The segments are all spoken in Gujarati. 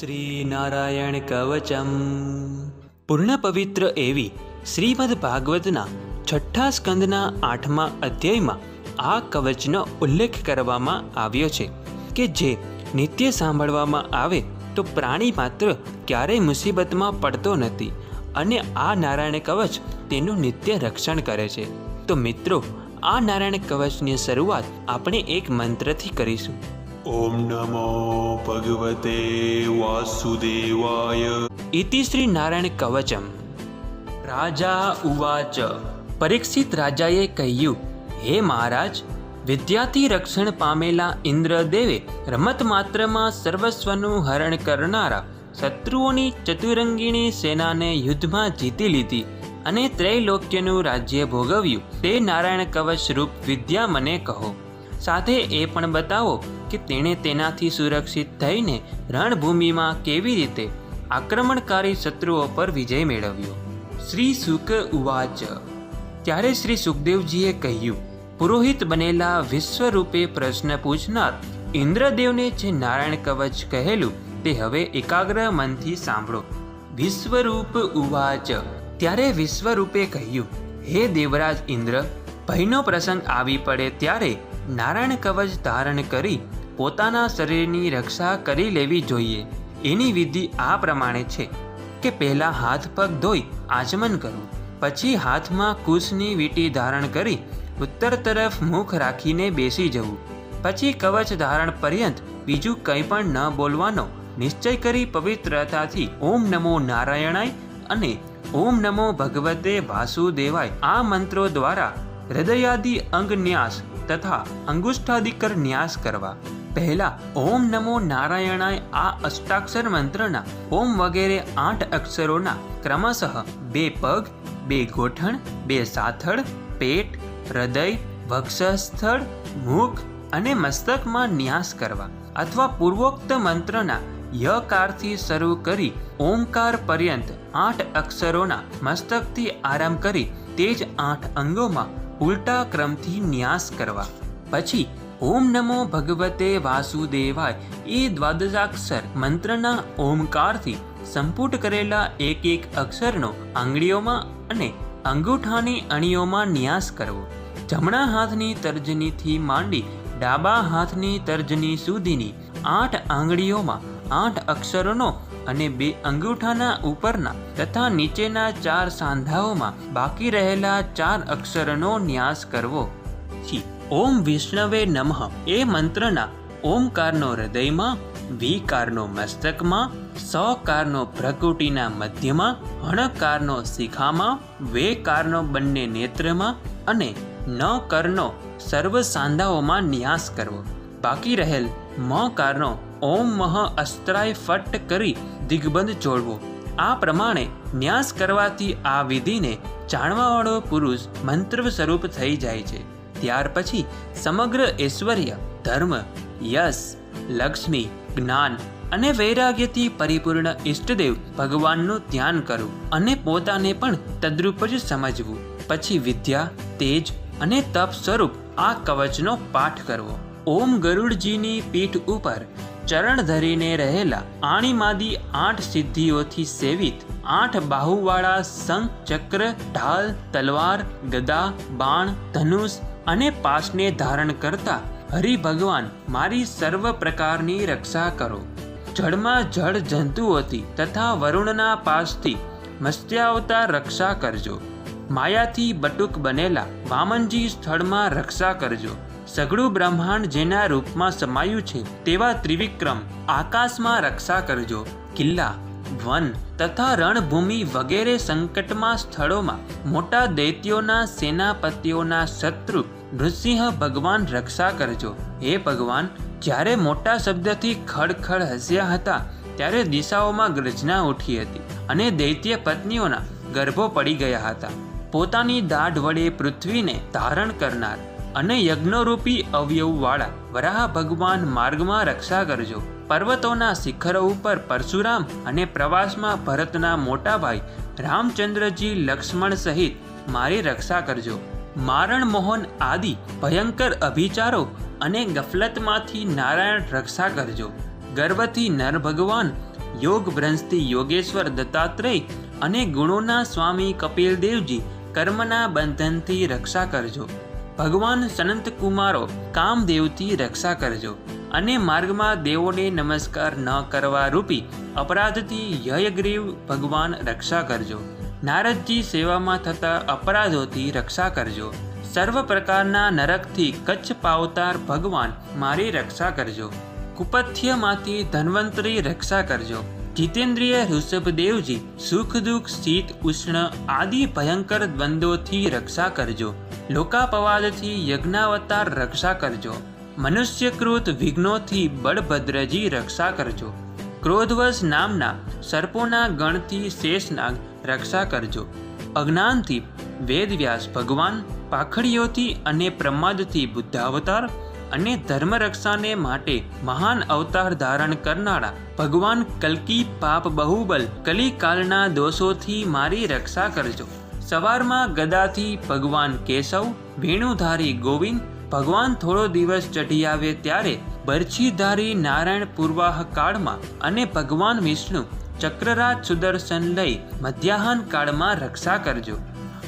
શ્રી નારાયણ કવચમ. પૂર્ણ પવિત્ર એવી શ્રીમદ ભાગવતના છઠ્ઠા સ્કંદના આઠમા અધ્યાયમાં આ કવચનો ઉલ્લેખ કરવામાં આવ્યો છે કે જે નિત્ય સાંભળવામાં આવે તો પ્રાણી માત્ર ક્યારેય મુસીબતમાં પડતો નથી અને આ નારાયણ કવચ તેનું નિત્ય રક્ષણ કરે છે. તો મિત્રો, આ નારાયણ કવચની શરૂઆત આપણે એક મંત્રથી કરીશું. ઓમ નમો ભગવતે વાસુદેવાય. ઇતિ શ્રી નારાયણ કવચમ. રાજા ઉવાચ. પરીક્ષિત રાજાએ કહ્યું, હે મહારાજ, વિદ્યાથી રક્ષણ પામેલા ઇન્દ્રદેવે રમત માત્રમાં સર્વસ્વનું હરણ કરનારા શત્રુઓની ચતુરંગીણી સેનાને યુદ્ધમાં જીતી લીધી અને ત્રૈલોક્યનું રાજ્ય ભોગવ્યું. તે નારાયણ કવચ રૂપ વિદ્યા મને કહો. સાથે એ પણ બતાવો કે તેણે તેનાથી સુરક્ષિત થઈને રણભૂમિમાં કેવી રીતે આક્રમણકારી શત્રુઓ પર વિજય મેળવ્યો. શ્રી સુક ઉવાચ. ત્યારે શ્રી સુખદેવજીએ કહ્યું, પુરોહિત બનેલા વિશ્વરૂપે પ્રશ્ન પૂછનાર ઇન્દ્રદેવને જે નારાયણ કવચ કહેલું તે હવે એકાગ્ર મનથી સાંભળો. વિશ્વરૂપ ઉવાચ. ત્યારે વિશ્વરૂપે કહ્યું, હે દેવરાજ ઇન્દ્ર ભયનો પ્રસંગ આવી પડે ત્યારે નારાયણ કવચ ધારણ કરી પોતાના શરીરની રક્ષા કરી લેવી જોઈએ. એની વિધિ આ પ્રમાણે છે કે પહેલાં હાથ પગ ધોઈ આચમન કરવું પછી હાથમાં કુશની વીટી ધારણ કરી ઉત્તર તરફ મુખ રાખીને બેસી જવું, પછી કવચ ધારણ પર્યંત બીજું કંઈ પણ ન બોલવાનો નિશ્ચય કરી પવિત્રતાથી ઓમ નમો નારાયણાય અને ઓમ નમો ભગવતે વાસુદેવાય આ મંત્રો દ્વારા હૃદયાદિ અંગ ન્યાસ તથા અંગુષ્ઠાદિકર ન્યાસ કરવા. પહેલા, ઓમ નમો નારાયણાય આ અષ્ટાક્ષર મંત્રના. ઓમ વગેરે આઠ અક્ષરોના. ક્રમશઃ બે પગ, બે ગોઠણ, બે સાથળ, પેટ, હૃદય, વક્ષસ્થળ, મુખ અને મસ્તકમાં ન્યાસ કરવા. અથવા પૂર્વોક્ત મંત્રના, યકારથી શરૂ કરી ઓમકાર પર્યંત આઠ અક્ષરોના મસ્તકથી આરંભ કરી તે જ આઠ અંગોમાં ઉલટા ક્રમથી ન્યાસ કરવા. પછી, ઓમ નમો ભગવતે વાસુદેવાય, એ દ્વાદશાક્ષર મંત્રના ઓમકારથી સંપુટ કરેલા એક એક અક્ષરનો આંગળીઓમાં અને અંગૂઠાની અણીઓમાં ન્યાસ કરવો. જમણા હાથની તર્જનીથી માંડી ડાબા હાથની તર્જની સુધીની આઠ આંગળીઓમાં આઠ અક્ષરોનો અને બે અંગૂઠાના ઉપરના તથા નીચેના ચાર સાંધાઓમાં બાકી રહેલા ચાર અક્ષરનો ન્યાસ કરવો. છી. ઓમ વિષ્ણવે નમઃ. એ મંત્રના ઓમકારનો હૃદયમાં, વિકારનો મસ્તકમાં સકારનો પ્રકૃતિના મધ્યમાં, હણકારનો શિખામાં, વેકારનો બંને નેત્રમાં અને ન કરનો સર્વ સાંધાઓમાં ન્યાસ કરવો. બાકી રહેલ મ કારનો ઓમ મહ અસ્ત્રાય ફટ કરી દિગ્બંધ જોડવો. આ પ્રમાણે ન્યાસ કરવાથી આ વિધિને જાણવાવાળો પુરુષ મંત્ર સ્વરૂપ થઈ જાય છે. ત્યાર પછી સમગ્ર ઐશ્વર્ય, ધર્મ, યશ, લક્ષ્મી, જ્ઞાન અને વૈરાગ્યથી પરિપૂર્ણ ઈષ્ટદેવ ભગવાનનું ધ્યાન કરવું અને પોતાને પણ તદ્રુપ જ સમજવું. પછી વિદ્યા, તેજ અને તપ સ્વરૂપ આ કવચનો પાઠ કરવો. ઓમ ગરુડજીની પીઠ ઉપર ચરણ ધરીને રહેલા આણીમાદી આઠ સિદ્ધિઓથી સેવિત, આઠ બાહુવાળા શંખ, ચક્ર, ઢાલ, તલવાર, ગદા, બાણ, ધનુષ અને પાશને ધારણ કરતા હરિ ભગવાન, મારી સર્વ પ્રકારની રક્ષા કરો. જળમાં જળ જંતુઓથી તથા વરુણના પાસથી મત્સ્યાવતાર રક્ષા કરજો. માયાથી બટુક બનેલા વામનજી સ્થળમાં રક્ષા કરજો. સઘળું બ્રહ્માંડ જેના રૂપમાં સમાયું છે, તેવા ત્રિવિક્રમ આકાશમાં રક્ષા કરજો. કિલ્લા, વન તથા રણભૂમિ વગેરે સંકટમાં સ્થળોમાં મોટા દૈત્યોના સેનાપતિઓના શત્રુ નૃસિંહ ભગવાન રક્ષા કરજો. હે ભગવાન, જ્યારે મોટા શબ્દથી ખડખડ હસ્યા હતા, ત્યારે દિશાઓમાં ગર્જના ઉઠી હતી અને દૈત્ય પત્નીઓના ગર્ભો પડી ગયા હતા. પોતાની દાઢ વડે પૃથ્વીને ધારણ કરનાર અને યજ્ઞરૂપી અવયવવાળા વરાહ ભગવાન માર્ગમાં રક્ષા કરજો. પર્વતોના શિખરો ઉપર પરશુરામ અને પ્રવાસમાં ભરતના મોટા ભાઈ રામચંદ્રજી લક્ષ્મણ સહિત મારી રક્ષા કરજો. મારણ મોહન આદિ ભયંકર અભિચારો અને ગફલતમાંથી નારાયણ રક્ષા કરજો. ગર્વથી નર ભગવાન યોગ ભ્રંશથી યોગેશ્વર દત્તાત્રેય અને ગુણોના સ્વામી કપિલ દેવજી કર્મના બંધનથી રક્ષા કરજો. ભગવાન સનંત કુમારો કામદેવથી રક્ષા કરજો અને માર્ગમાં દેવોને નમસ્કાર ન કરવા રૂપી અપરાધથી યયગ્રીવ ભગવાન રક્ષા કરજો. નારદજી સેવામાં થતા અપરાધોથી રક્ષા કરજો. સર્વ પ્રકારના નરકથી કચ્છ પાવતાર ભગવાન મારી રક્ષા કરજો. કુપથ્યમાંથી ધન્વંતરી રક્ષા કરજો. જીતેન્દ્રિય ઋષભદેવજી સુખ, દુઃખ, શીત, ઉષ્ણ આદિ ભયંકર દ્વંદ્વોથી રક્ષા કરજો. લોકાપવાદથી યજ્ઞાવતાર રક્ષા કરજો. મનુષ્યકૃત વિઘ્નોથી બળભદ્રજી રક્ષા કરજો. ક્રોધવશ નામના સર્પોના ગણથી શેષનાગ રક્ષા કરજો. અજ્ઞાનથી વેદવ્યાસ ભગવાન, પાખડીઓથી અને પ્રમાદથી બુદ્ધાવતાર અને ધર્મરક્ષાને માટે મહાન અવતાર ધારણ કરનારા ભગવાન કલ્કી પાપ બહુબલ કલિકાલના દોષોથી મારી રક્ષા કરજો. સવારમાં ગદાથી ભગવાન કેશવ, વેણુધારી ગોવિંદ, ભગવાન થોડો દિવસ ચઢી આવે ત્યારે બરછીધારી નારાયણ પૂર્વાહ કાળમાં અને ભગવાન વિષ્ણુ ચક્રરાજ સુદર્શન લઈ મધ્યાહન કાળમાં રક્ષા કરજો.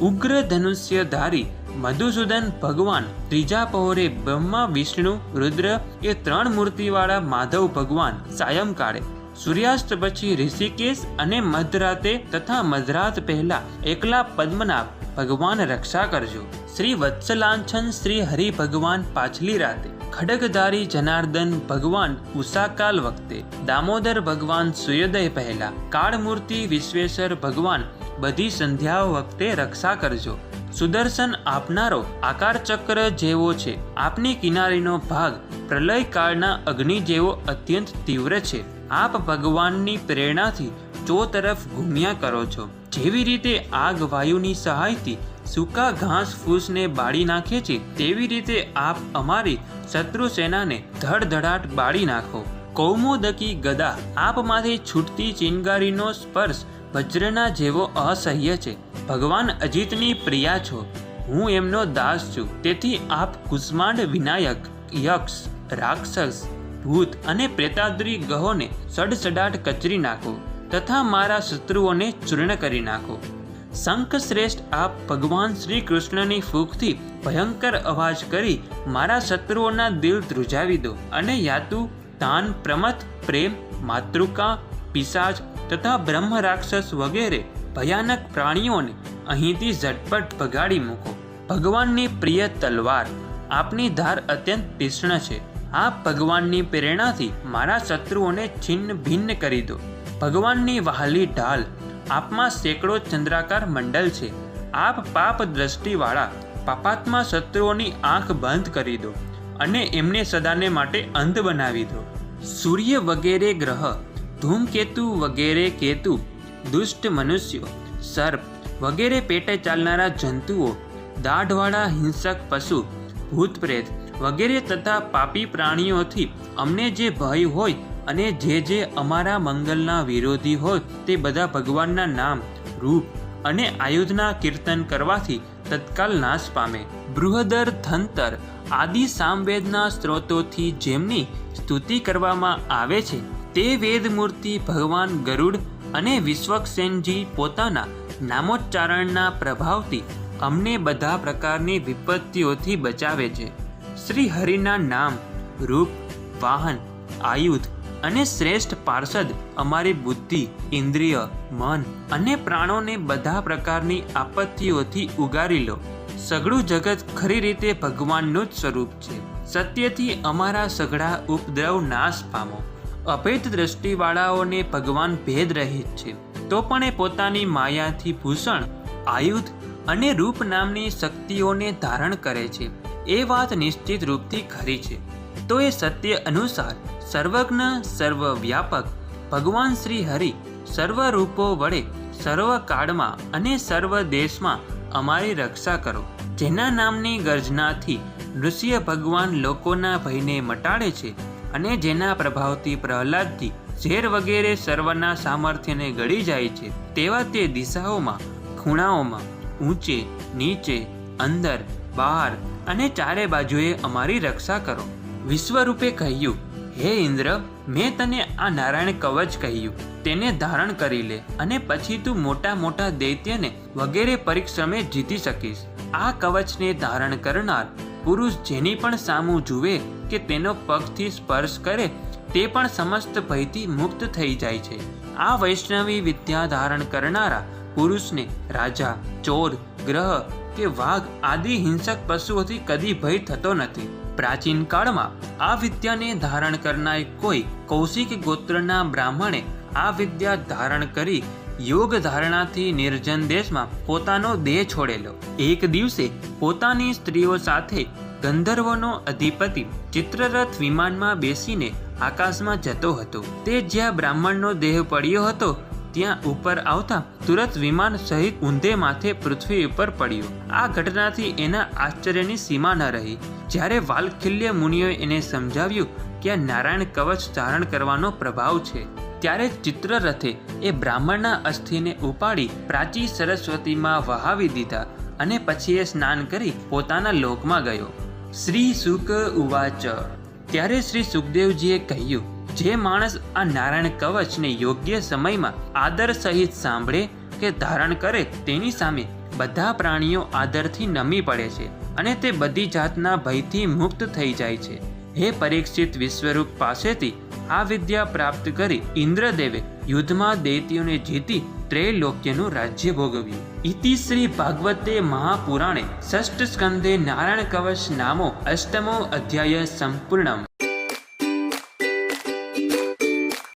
ઉગ્ર ધનુષ્યધારી મધુસૂદન ભગવાન, ત્રીજા પહોરે બ્રહ્મા, વિષ્ણુ, રુદ્ર એ ત્રણ મૂર્તિવાળા માધવ ભગવાન સાયંકાળે. સૂર્યાસ્ત પછી ઋષિકેશ અને મધરાતે તથા મધરાત પહેલા એકલા પદ્મનાભ ભગવાન રક્ષા કરજો. શ્રી વત્સલાંછન શ્રી હરિ ભગવાન પાછલી રાતે. ખડગધારી જનાર્દન ભગવાન ઉષાકાલ વખતે. દામોદર ભગવાન સૂર્યોદય પહેલા. કાળમૂર્તિ વિશ્વેશ્વર ભગવાન બધી સંધ્યાઓ વખતે રક્ષા કરજો. સુદર્શન આપનારો આકાર ચક્ર જેવો છે. આપની કિનારીનો ભાગ પ્રલય કાળના અગ્નિ જેવો અત્યંત તીવ્ર છે. આપ ભગવાનની પ્રેરણાથી ચો તરફ ઘૂમ્યા કરો છો. જેવી રીતે આગ વાયુની સહાયથી સૂકા ઘાસ ફૂસને બાળી નાખે છે, તેવી રીતે આપ અમારી શત્રુ સેનાને ધડધડાટ બાળી નાખો. કૌમોદકી ગદા આપમાંથી છૂટતી ચિનગારીનો સ્પર્શ વજ્રના જેવો અસહ્ય છે. ભગવાન અજીતની પ્રિયા છો. હું એમનો દાસ છું. તેથી આપ કુષ્માંડ વિનાયક, યક્ષ, રાક્ષસ, ભૂત અને પ્રેતાદ્રી ગહોને સડસડાટ કચરી નાખો તથા મારા શત્રુઓને ચૂર્ણ કરી નાખો. શંખ શ્રેષ્ઠ આપ ભગવાન શ્રી કૃષ્ણની ફૂંકથી ભયંકર અવાજ કરી મારા શત્રુઓના દિલ ધ્રુજાવી દો અને યાતુ તાન પ્રમથ પ્રેમ, માતૃકા, પિશાચ તથા બ્રહ્મ રાક્ષસ વગેરે ભયાનક પ્રાણીઓને અહીંથી ઝટપટ ભગાડી મૂકો. ભગવાનની પ્રિય તલવાર આપની ધાર અત્યંત તીક્ષ્ણ છે. આપ ભગવાનની પ્રેરણાથી મારા શત્રુઓને છિન્ન ભિન્ન કરી દો. ભગવાનની વહાલી ઢાલ આપમાં સેંકડો ચંદ્રાકાર મંડળ છે. આપ પાપ દ્રષ્ટિવાળા પાપાત્મા શત્રુઓની આંખ બંધ કરી દો અને એમને સદાને માટે અંધ બનાવી દો. સૂર્ય વગેરે ગ્રહ, ધૂમકેતુ વગેરે કેતુ દુષ્ટ મનુષ્યો, સર્પ વગેરે પેટે ચાલનારા જંતુઓ, દાઢવાળા હિંસક પશુ, ભૂત પ્રેત વગેરે તથા પાપી પ્રાણીઓથી અમને જે ભય હોય અને જે જે અમારા મંગલના વિરોધી હોય તે બધા ભગવાનના નામ, રૂપ અને આયુધના કીર્તન કરવાથી તત્કાલ નાશ પામે. બૃહદર થંતર આદિ સામવેદના સ્ત્રોતોથી જેમની સ્તુતિ કરવામાં આવે છે, તે વેદમૂર્તિ ભગવાન ગરુડ અને વિશ્વકસેનજી પોતાના નામોચ્ચારણના પ્રભાવથી અમને બધા પ્રકારની વિપત્તિઓથી બચાવે છે. શ્રી હરિના નામ, રૂપ, વાહન, આયુધ અને શ્રેષ્ઠ પાર્ષદ અમારી બુદ્ધિ, ઇન્દ્રિય, મન અને પ્રાણોને બધા પ્રકારની આપત્તિઓથી ઉગારી લો. સઘળું જગત ખરી રીતે ભગવાનનું જ સ્વરૂપ છે. સત્યથી અમારા સઘળા ઉપદ્રવ નાશ પામો. અભેદ દ્રષ્ટિવાળાઓને ભગવાન ભેદ રહિત છે, તો પણ એ પોતાની માયાથી ભૂષણ, આયુધ અને રૂપ નામની શક્તિઓને ધારણ કરે છે. એ વાત નિશ્ચિત રૂપથી ખરી છે. તો એ સત્ય અનુસાર સર્વજ્ઞ, સર્વવ્યાપક, ભગવાન શ્રી હરિ સર્વ રૂપો વડે સર્વ કાળમાં અને સર્વ દેશમાં અમારી રક્ષા કરો. જેના નામની ગર્જનાથી નૃસિંહ ભગવાન લોકોના ભયને મટાડે છે અને જેના પ્રભાવથી પ્રહલાદથી ઝેર વગેરે સર્વના સામર્થ્યને ગળી જાય છે, તેવા તે દિશાઓમાં, ખૂણાઓમાં, ઊંચે, નીચે, અંદર, બહાર અને ચારે બાજુએ અમારી રક્ષા કરો. વિશ્વરૂપે કહ્યું, હે ઇન્દ્ર, મેં તને આ નારાયણ કવચ કહ્યું. તેને ધારણ કરી લે અને પછી તું મોટા મોટા દૈત્યને વગેરે પરિશ્રમે જીતી શકીશ. આ કવચને ધારણ કરનાર પુરુષ જેની પણ સામું જુએ કે તેનો પગથી સ્પર્શ કરે તે પણ સમસ્ત ભયથી મુક્ત થઈ જાય છે. આ વૈષ્ણવી વિદ્યા ધારણ કરનારા પુરુષને રાજા, ચોર, ગ્રહ કે વાઘ આદિ હિંસક પશુઓથી કદી ભય થતો નથી. પ્રાચીન કાળમાં આ વિદ્યાને ધારણ કરનાર કોઈ કૌશિક ગોત્રના બ્રાહ્મણે આ વિદ્યા ધારણ કરી યોગ ધારણાથી નિર્જન દેશમાં પોતાનો દેહ છોડેલો. એક દિવસે પોતાની સ્ત્રીઓ સાથે ગંધર્વનો અધિપતિ ચિત્રરથ વિમાનમાં બેસીને આકાશમાં જતો હતો. તે જ્યાં બ્રાહ્મણનો દેહ પડ્યો હતો, ત્યાં ઉપર આવતા તુરત વિમાન સહિત ઊંધે માથે પૃથ્વી ઉપર પડ્યું. આ ઘટનાથી એના આશ્ચર્યની સીમા ન રહી. જ્યારે વાલખિલ્ય મુનિઓએ એને સમજાવ્યું કે આ નારાયણ કવચ ધારણ કરવાનો પ્રભાવ છે, ત્યારે ચિત્રરથે એ બ્રાહ્મણના અસ્થિને ઉપાડી પ્રાચી સરસ્વતીમાં વહાવી દીધા અને પછી એ સ્નાન કરી પોતાના લોકમાં ગયો. શ્રી સુક ઉવાચ. ત્યારે શ્રી સુખદેવજીએ કહ્યું, જે માણસ આ નારાયણ કવચને યોગ્ય સમયમાં આદર સહિત સાંભળે કે ધારણ કરે તેની સામે બધા પ્રાણીઓ આદરથી નમી પડે છે અને તે બધી જાતના ભયથી મુક્ત થઈ જાય છે. હે પરીક્ષિત વિશ્વરૂપ પાસેથી આ વિદ્યા પ્રાપ્ત કરી ઇન્દ્રદેવે યુદ્ધમાં દૈત્યોને જીતી ત્રૈલોક્યનું રાજ્ય ભોગવ્યું. ઇતિ શ્રી ભાગવતે મહાપુરાણે ષષ્ઠ સ્કંદે નારાયણ કવચ નામો અષ્ટમો અધ્યાય સંપૂર્ણમ.